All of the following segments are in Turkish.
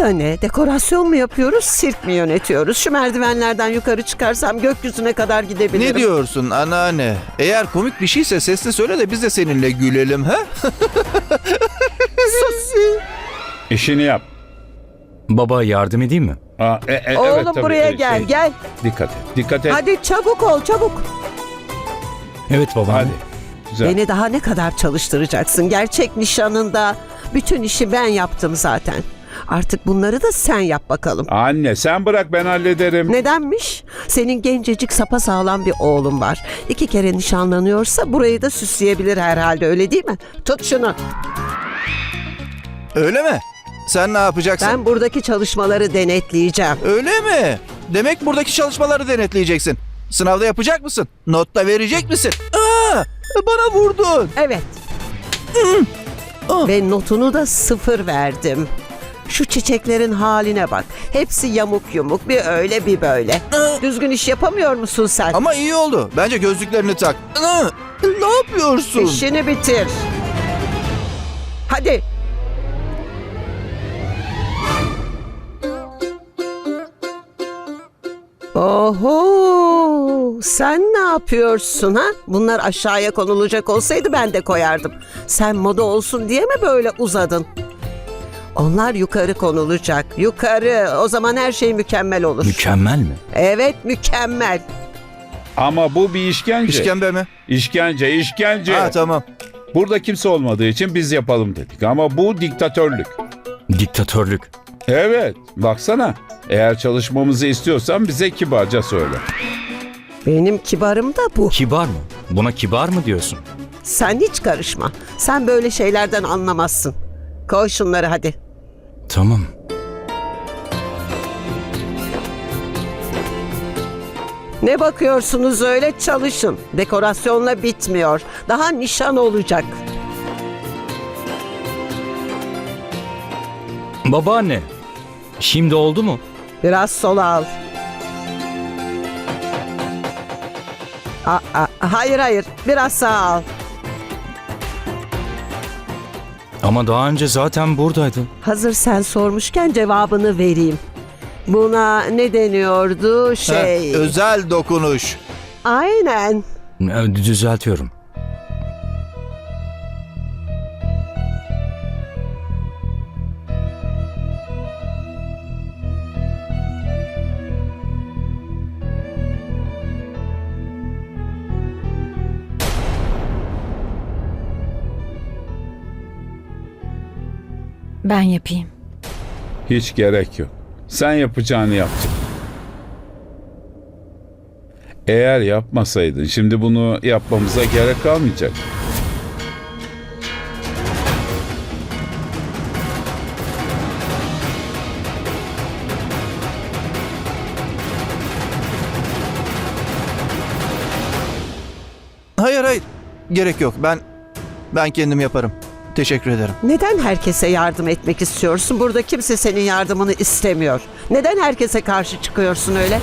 da ne? Dekorasyon mu yapıyoruz, sirk mi yönetiyoruz? Şu merdivenlerden yukarı çıkarsam gökyüzüne kadar gidebilirim. Ne diyorsun anneanne? Eğer komik bir şeyse sesle söyle de biz de seninle gülelim ha? İşini yap. Baba yardım edeyim mi? Aa, e, e, Oğlum evet, tabii, buraya e, gel, şey, gel. Dikkat et. Dikkat et. Hadi çabuk ol, çabuk. Evet baba. Hadi. Güzel. Beni daha ne kadar çalıştıracaksın? Gerçek nişanında bütün işi ben yaptım zaten. Artık bunları da sen yap bakalım. Anne sen bırak ben hallederim. Nedenmiş? Senin gencecik sapasağlam bir oğlun var. İki kere nişanlanıyorsa burayı da süsleyebilir herhalde öyle değil mi? Tut şunu. Öyle mi? Sen ne yapacaksın? Ben buradaki çalışmaları denetleyeceğim. Öyle mi? Demek buradaki çalışmaları denetleyeceksin. Sınavda yapacak mısın? Not da verecek misin? Aa, bana vurdun. Evet. Ah. Ve notunu da sıfır verdim. Şu çiçeklerin haline bak. Hepsi yamuk yumuk. Bir öyle bir böyle. Düzgün iş yapamıyor musun sen? Ama iyi oldu. Bence gözlüklerini tak. Ne yapıyorsun? İşini bitir. Hadi. Oho! Sen ne yapıyorsun ha? Bunlar aşağıya konulacak olsaydı ben de koyardım. Sen moda olsun diye mi böyle uzadın? Onlar yukarı konulacak. Yukarı. O zaman her şey mükemmel olur. Mükemmel mi? evet, mükemmel. Ama bu bir işkence. İşkembe mi? İşkence, işkence. Ha tamam. Burada kimse olmadığı için biz yapalım dedik. Ama bu diktatörlük. Diktatörlük. Evet, baksana. Eğer çalışmamızı istiyorsan bize kibarca söyle. Benim kibarım da bu. Kibar mı? Buna kibar mı diyorsun? Sen hiç karışma. Sen böyle şeylerden anlamazsın. Koy şunları hadi. Tamam. Ne bakıyorsunuz öyle çalışın. Dekorasyonla bitmiyor. Daha nişan olacak. Babaanne. Şimdi oldu mu? Biraz sola al. Aa, hayır hayır. Biraz sağa al. Ama daha önce zaten buradaydın. Hazır sen sormuşken cevabını vereyim. Buna ne deniyordu? Şey. özel dokunuş. Aynen. Ee, Düzeltiyorum. Ben yapayım. Hiç gerek yok. Sen yapacağını yaptın. Eğer yapmasaydın şimdi bunu yapmamıza gerek kalmayacak. Hayır hayır. Gerek yok. Ben ben kendim yaparım. Teşekkür ederim. Neden herkese yardım etmek istiyorsun? Burada kimse senin yardımını istemiyor. Neden herkese karşı çıkıyorsun öyle?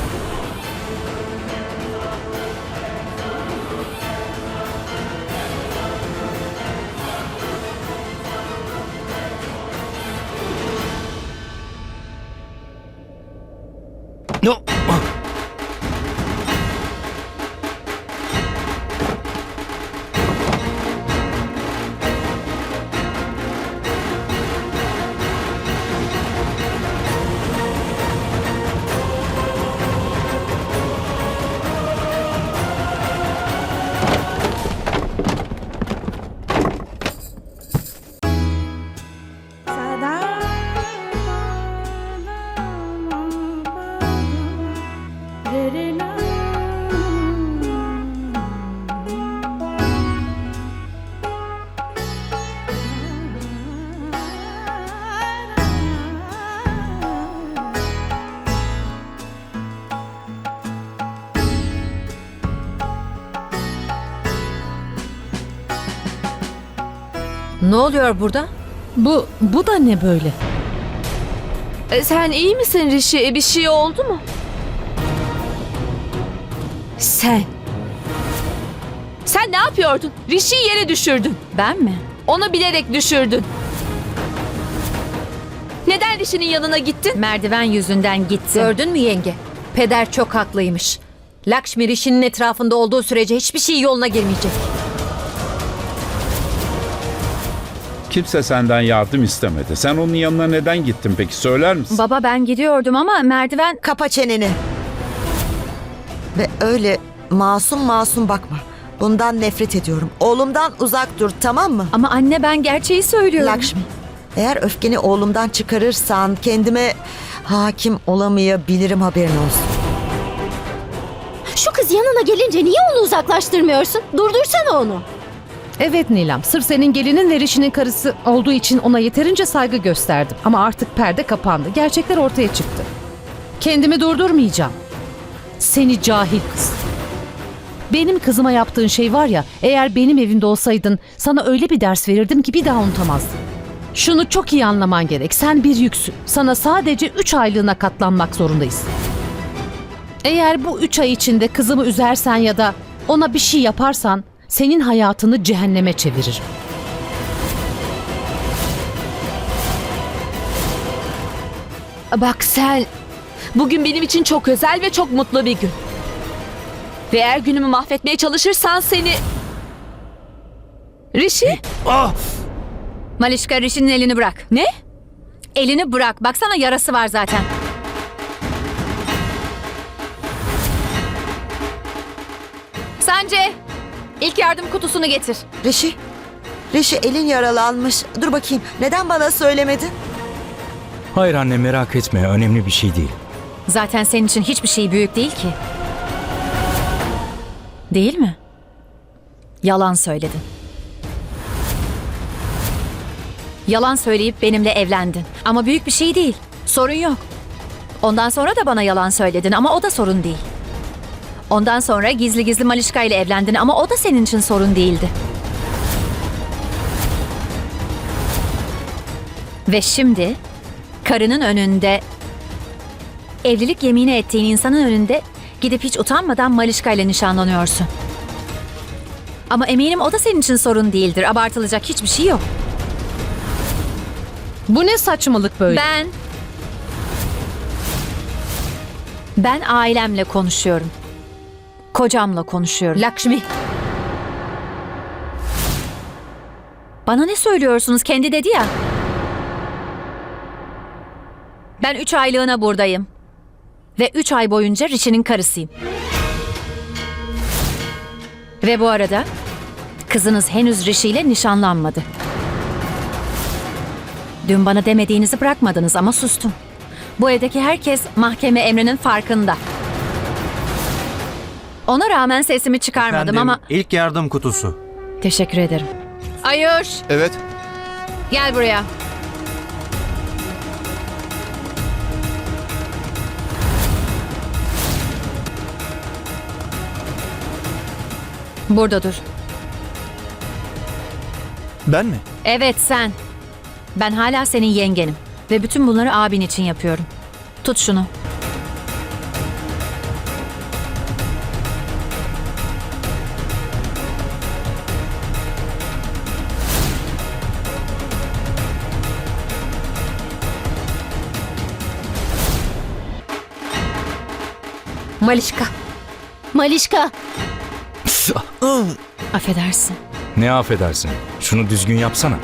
Ne oluyor burada? Bu, bu da ne böyle? E, Sen iyi misin Rişi? E, Bir şey oldu mu? Sen. Sen ne yapıyordun? Rişi'yi yere düşürdün. Ben mi? Onu bilerek düşürdün. Neden Rişi'nin yanına gittin? Merdiven yüzünden gitti. Gördün mü yenge? Peder çok haklıymış. Lakshmi Rishi'nin etrafında olduğu sürece hiçbir şey yoluna girmeyecek. Kimse senden yardım istemedi. Sen onun yanına neden gittin peki söyler misin? Baba ben gidiyordum ama merdiven... Kapa çeneni. Ve öyle masum masum bakma. Bundan nefret ediyorum. Oğlumdan uzak dur tamam mı? Ama anne ben gerçeği söylüyorum. Lakshmi. Eğer öfkeni oğlumdan çıkarırsan kendime hakim olamayabilirim haberin olsun. Şu kız yanına gelince niye onu uzaklaştırmıyorsun? Durdursana onu. Evet Nilam, sırf senin gelinin ve Rişi'nin karısı olduğu için ona yeterince saygı gösterdim. Ama artık perde kapandı. Gerçekler ortaya çıktı. Kendimi durdurmayacağım. Seni cahil kız. Benim kızıma yaptığın şey var ya, eğer benim evimde olsaydın sana öyle bir ders verirdim ki bir daha unutamazdın. Şunu çok iyi anlaman gerek. Sen bir yüksün. Sana sadece üç aylığına katlanmak zorundayız. Eğer bu üç ay içinde kızımı üzersen ya da ona bir şey yaparsan senin hayatını cehenneme çeviririm. Bak sen... Bugün benim için çok özel ve çok mutlu bir gün. Ve eğer günümü mahvetmeye çalışırsan seni... Rişi? Malişka Rishi'nin elini bırak. Ne? Elini bırak. Baksana yarası var zaten. Sence ilk yardım kutusunu getir. Reşi. Reşi elin yaralanmış. Dur bakayım. Neden bana söylemedin? Hayır anne merak etme önemli bir şey değil. Zaten senin için hiçbir şey büyük değil ki. Değil mi? Yalan söyledin. Yalan söyleyip benimle evlendin. Ama büyük bir şey değil. Sorun yok. Ondan sonra da bana yalan söyledin ama o da sorun değil. Ondan sonra gizli gizli Malişka ile evlendin ama o da senin için sorun değildi. Ve şimdi karının önünde evlilik yemini ettiğin insanın önünde gidip hiç utanmadan Malişka ile nişanlanıyorsun. Ama eminim o da senin için sorun değildir. Abartılacak hiçbir şey yok. Bu ne saçmalık böyle? Ben Ben ailemle konuşuyorum. Kocamla konuşuyorum. Lakshmi. Bana ne söylüyorsunuz? Kendi dedi ya. Ben üç aylığına buradayım. Ve üç ay boyunca Rishi'nin karısıyım. Ve bu arada kızınız henüz Rishi ile nişanlanmadı. Dün bana demediğinizi bırakmadınız ama sustum. Bu evdeki herkes mahkeme emrinin farkında. Ona rağmen sesimi çıkarmadım Efendim, ama... ilk yardım kutusu. Teşekkür ederim. Ayuş Evet. gel buraya. Burada dur. Ben mi? Evet sen. Ben hala senin yengenim. Ve bütün bunları abin için yapıyorum. Tut şunu. Malişka. Malişka. Affedersin. Ne affedersin? Şunu düzgün yapsana.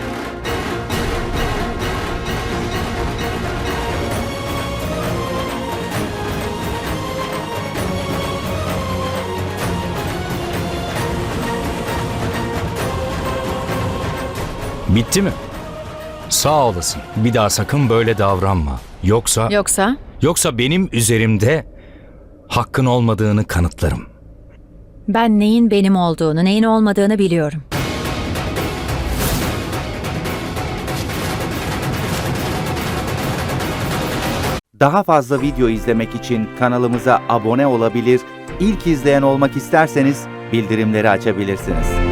Bitti mi? Sağ olasın. Bir daha sakın böyle davranma. Yoksa Yoksa? yoksa benim üzerimde hakkın olmadığını kanıtlarım. Ben neyin benim olduğunu, neyin olmadığını biliyorum. Daha fazla video izlemek için kanalımıza abone olabilir, ilk izleyen olmak isterseniz bildirimleri açabilirsiniz.